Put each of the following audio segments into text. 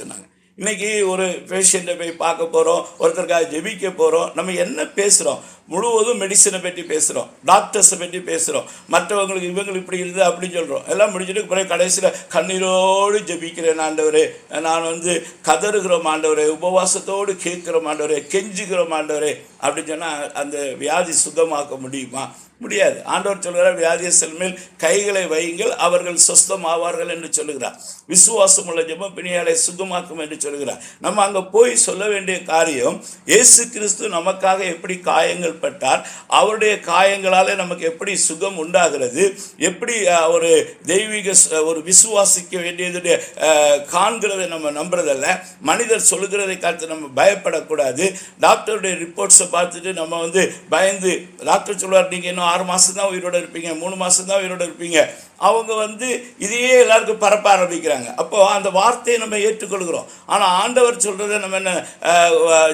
சொன்னாங்க. இன்னைக்கு ஒரு பேஷண்ட்டை போய் பார்க்க போகிறோம் ஒருத்தருக்காக ஜெபிக்க போகிறோம் நம்ம என்ன பேசுகிறோம் முழுவதும் மெடிசனை பற்றி பேசுகிறோம் டாக்டர்ஸை பற்றி பேசுகிறோம் மற்றவங்களுக்கு இவங்களுக்கு இப்படி இருக்குது அப்படின்னு சொல்கிறோம் எல்லாம் முடிச்சுட்டு பிறகு கடைசியில் கண்ணீரோடு ஜெபிக்கிறேன் ஆண்டவரே. நான் வந்து கதறுகிறோம் ஆண்டவரே உபவாசத்தோடு கேட்குறோம் ஆண்டவரே கெஞ்சுகிறோம் ஆண்டவரே. அப்படின்னு சொன்னால் அந்த வியாதி சுகமாக்க முடியுமா? முடியாது. ஆண்டவர் சொல்கிறார் வியாதியஸ்தல் மேல் கைகளை வையுங்கள் அவர்கள் சொஸ்தம் ஆவார்கள் என்று சொல்லுகிறார். விசுவாசம் உள்ள ஜெப பிணியாலை சுகமாக்கும் என்று சொல்லுகிறார். நம்ம அங்கே போய் சொல்ல வேண்டிய காரியம் இயேசு கிறிஸ்து நமக்காக எப்படி காயங்கள் பட்டார் அவருடைய காயங்களாலே நமக்கு எப்படி சுகம் உண்டாகிறது எப்படி ஒரு தெய்வீக ஒரு விசுவாசிக்க வேண்டியதுடைய காண்கிறதை நம்ம நம்புறதல்ல. மனிதர் சொல்லுகிறதை காத்து நம்ம பயப்படக்கூடாது. டாக்டருடைய ரிப்போர்ட்ஸை பார்த்துட்டு நம்ம வந்து பயந்து டாக்டர் சொல்லுவார் நீங்கள் இன்னும் ஆறு மாதம் தான் உயிரோட இருப்பீங்க மூணு மாதம் தான் இருப்பீங்க. அவங்க வந்து இதையே எல்லாருக்கும் பரப்ப ஆரம்பிக்கிறாங்க. அப்போது அந்த வார்த்தையை நம்ம ஏற்றுக்கொள்கிறோம். ஆனால் ஆண்டவர் சொல்கிறத நம்ம என்ன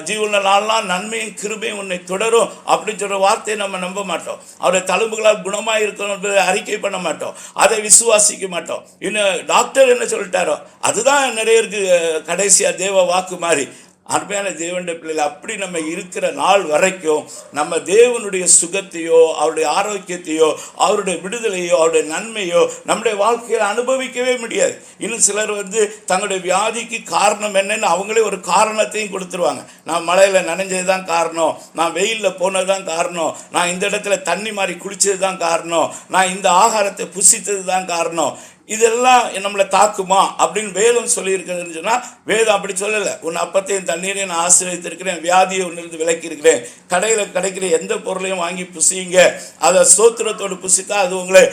ஜீவன நாளெலாம் நன்மையும் கிருபையும் உன்னை தொடரும் அப்படின்னு சொல்கிற வார்த்தையை நம்ம நம்ப மாட்டோம். அவருடைய தழும்புகளால் குணமாக இருக்கணும் அறிக்கை பண்ண மாட்டோம். அதை விசுவாசிக்க மாட்டோம். இன்னும் டாக்டர் என்ன சொல்லிட்டாரோ அதுதான் நிறைய இருக்குது கடைசியாக தேவ வாக்கு மாதிரி. அருமையான தேவனுடைய பிள்ளைகள் அப்படி நம்ம இருக்கிற நாள் வரைக்கும் நம்ம தேவனுடைய சுகத்தையோ அவருடைய ஆரோக்கியத்தையோ அவருடைய விடுதலையோ அவருடைய நன்மையோ நம்முடைய வாழ்க்கையில் அனுபவிக்கவே முடியாது. இன்னும் சிலர் வந்து தங்களுடைய வியாதிக்கு காரணம் என்னன்னு அவங்களே ஒரு காரணத்தையும் கொடுத்துருவாங்க. நான் மழையில் நனைஞ்சது தான் காரணம். நான் வெயிலில் போனது தான் காரணம். நான் இந்த இடத்துல தண்ணி மாறி குளித்தது தான் காரணம். நான் இந்த ஆகாரத்தை புசித்தது தான் காரணம். இதெல்லாம் நம்மளை தாக்குமா? அப்படின்னு வேதம் சொல்லியிருக்கிறதுன்னு சொன்னால் வேதம் அப்படி சொல்லலை. உன் அப்பத்தையும் தண்ணீரையும் நான் ஆசிரியத்திருக்கிறேன் வியாதியை உன்னிருந்து விலக்கி இருக்கிறேன் கடையில் கிடைக்கிற எந்த பொருளையும் வாங்கி புசியுங்க. அதை சோத்திரத்தோடு புசித்தா அது உங்களை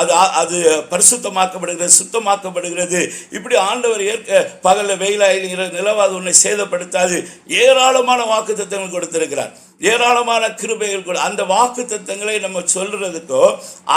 அது அது பரிசுத்தமாக்கப்படுகிறது சுத்தமாக்கப்படுகிறது. இப்படி ஆண்டவர் ஏற்க பகலில் வெயிலாகிற நிலவாது உன்னை சேதப்படுத்தாது. ஏராளமான வாக்குத்தத்தங்கள் கொடுத்திருக்கிறார். ஏராளமான கிருபைகள் கூட. அந்த வாக்கு தத்தங்களை நம்ம சொல்றதுக்கோ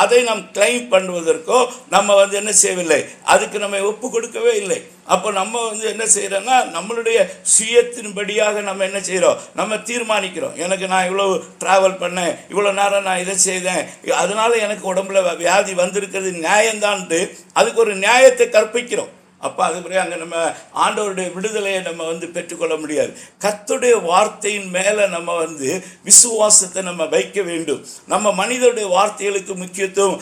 அதை நாம் கிளைம் பண்ணுவதற்கோ நம்ம வந்து என்ன செய்யவில்லை? அதுக்கு நம்ம ஒப்பு கொடுக்கவே இல்லை. அப்போ நம்ம வந்து என்ன செய்கிறோன்னா நம்மளுடைய சுயத்தின்படியாக நம்ம என்ன செய்கிறோம் நம்ம தீர்மானிக்கிறோம். எனக்கு நான் இவ்வளோ ட்ராவல் பண்ணேன் இவ்வளோ நேரம் நான் இதை செய்தேன். அதனால எனக்கு உடம்புல வியாதி வந்திருக்கிறது. நியாயம்தான்ட்டு அதுக்கு ஒரு நியாயத்தை கற்பிக்கிறோம். அப்போ அது பிறகு அங்கே நம்ம ஆண்டவருடைய விடுதலையை நம்ம வந்து பெற்றுக்கொள்ள முடியாது. கத்துடைய வார்த்தையின் மேலே நம்ம வந்து விசுவாசத்தை நம்ம வைக்க வேண்டும். நம்ம மனிதருடைய வார்த்தைகளுக்கு முக்கியத்துவம்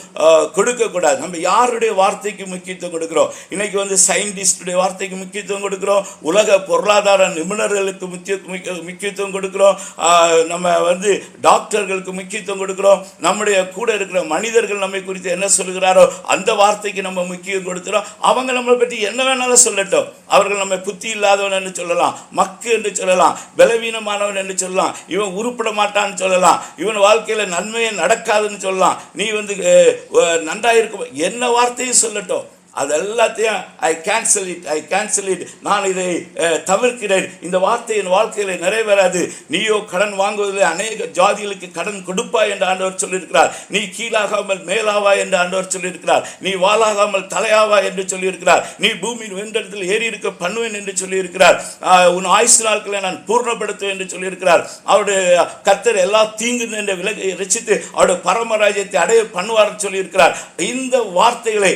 கொடுக்கக்கூடாது. நம்ம யாருடைய வார்த்தைக்கு முக்கியத்துவம் கொடுக்குறோம்? இன்றைக்கி வந்து சயின்டிஸ்டுடைய வார்த்தைக்கு முக்கியத்துவம் கொடுக்குறோம். உலக பொருளாதார நிபுணர்களுக்கு முக்கிய முக்கியத்துவம் கொடுக்குறோம். நம்ம வந்து டாக்டர்களுக்கு முக்கியத்துவம் கொடுக்குறோம். நம்முடைய கூட இருக்கிற மனிதர்கள் நம்மை குறித்து என்ன சொல்கிறாரோ அந்த வார்த்தைக்கு நம்ம முக்கியம் கொடுக்குறோம். அவங்க நம்மளை பற்றி என்ன வேணாலும் சொல்லட்டும். அவர்கள் நம்ம புத்தி இல்லாதவன் என்று சொல்லலாம் மக்கு என்று சொல்லலாம் பலவீனமானவன் என்று சொல்லலாம் இவன் உருப்பட மாட்டான்னு சொல்லலாம் இவன் வாழ்க்கையில் நன்மையே நடக்காதுன்னு சொல்லலாம். நீ வந்து நன்றாக அஹ், நன்றாயிருக்கும். என்ன வார்த்தையும் சொல்லட்டும். அது எல்லாத்தையும் I cancel it I cancel it நான் இதை தவிர்க்கிறேன். இந்த வார்த்தை என் வாழ்க்கையில் நிறைவேறாது. நீயோ கடன் வாங்குவதில் அநேக ஜாதிகளுக்கு கடன் கொடுப்பா என்று ஆண்டவர் சொல்லியிருக்கிறார். நீ கீழாகாமல் மேலாவா என்று ஆண்டவர் சொல்லியிருக்கிறார். நீ வாழாகாமல் தலையாவா என்று சொல்லியிருக்கிறார். நீ பூமியின் வெண்டத்தில் ஏறி இருக்க பண்ணுவேன் என்று சொல்லியிருக்கிறார். உன் ஆயுசு நாட்களை நான் பூர்ணப்படுத்துவேன் என்று சொல்லியிருக்கிறார். அவருடைய கத்தர் எல்லா தீங்கு என்ற விலகை ரசித்து அவருடைய பரமராஜ்யத்தை அடைய பண்ணுவார் சொல்லியிருக்கிறார். இந்த வார்த்தைகளை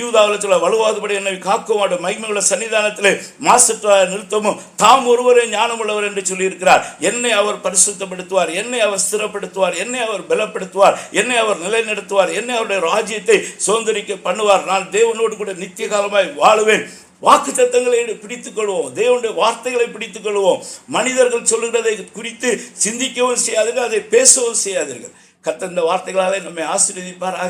யூதா யூதாவில் சொல்ல வலுவாதபடி என்னை காக்கும் அவருடைய மகிமையுள்ள சன்னிதானத்தில் மாசற்ற நிறுத்தமும் தாம் ஒருவரே ஞானமுள்ளவர் என்று சொல்லியிருக்கிறார். என்னை அவர் பரிசுத்தப்படுத்துவார் என்னை அவர் ஸ்திரப்படுத்துவார் என்னை அவர் பலப்படுத்துவார் என்னை அவர் நிலைநிறுத்துவார் என்னை அவருடைய ராஜ்யத்தை சுதந்திரிக்க பண்ணுவார். நான் தேவனோடு கூட நித்திய காலமாய் வாழுவேன். வாக்கு தத்தங்களை பிடித்துக் கொள்வோம். தேவனுடைய வார்த்தைகளை பிடித்துக் கொள்வோம். மனிதர்கள் சொல்லுகிறதை குறித்து சிந்திக்கவும் செய்யாதீர்கள் அதை பேசவும் செய்யாதீர்கள். கத்த இந்த வார்த்தைகளாலே நம்மை ஆசீர்வதிப்பாராக.